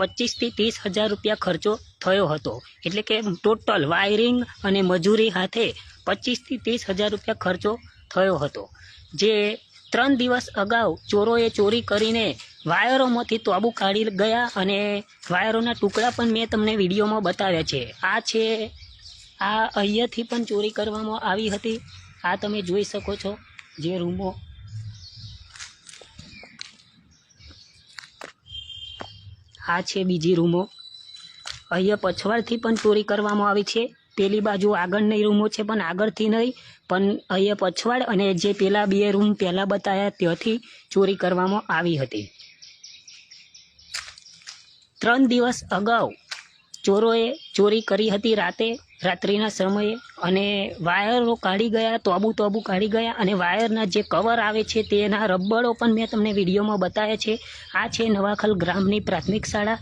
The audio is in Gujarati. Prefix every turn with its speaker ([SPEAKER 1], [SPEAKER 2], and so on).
[SPEAKER 1] પચીસથી ત્રીસ હજાર રૂપિયા ખર્ચો થયો હતો. એટલે કે ટોટલ વાયરિંગ અને મજૂરી હાથે પચીસથી ત્રીસ હજાર રૂપિયા ખર્ચો થયો હતો. જે ત્રણ દિવસ અગાઉ ચોરોએ ચોરી કરીને વાયરોમાંથી તોબુ કાઢી ગયા અને વાયરોના ટુકડા પણ મેં તમને વિડીયોમાં બતાવ્યા છે. આ છે, આ અહીંયાથી પણ ચોરી કરવામાં આવી હતી. આ તમે જોઈ શકો છો. જે રૂમો આ છે બીજી રૂમો. અહીંયા પછવાડથી પણ ચોરી કરવામાં આવી છે. પેલી બાજુ આગળની રૂમો છે, પણ આગળથી નહીં, પણ અહીંયા પછવાડ અને જે પેલા બે રૂમ પહેલાં બતાવ્યા ત્યાંથી ચોરી કરવામાં આવી હતી. ત્રણ દિવસ અગાઉ ચોરોએ ચોરી કરી હતી રાતે રાત્રિના સમયે અને વાયરો કાઢી ગયા તોબુ તોબુ કાઢી ગયા અને વાયરના જે કવર આવે છે તેના રબડો પણ મેં તમને વિડીયોમાં બતાવ્યા છે. આ છે નવાખલ ગ્રામની પ્રાથમિક શાળા.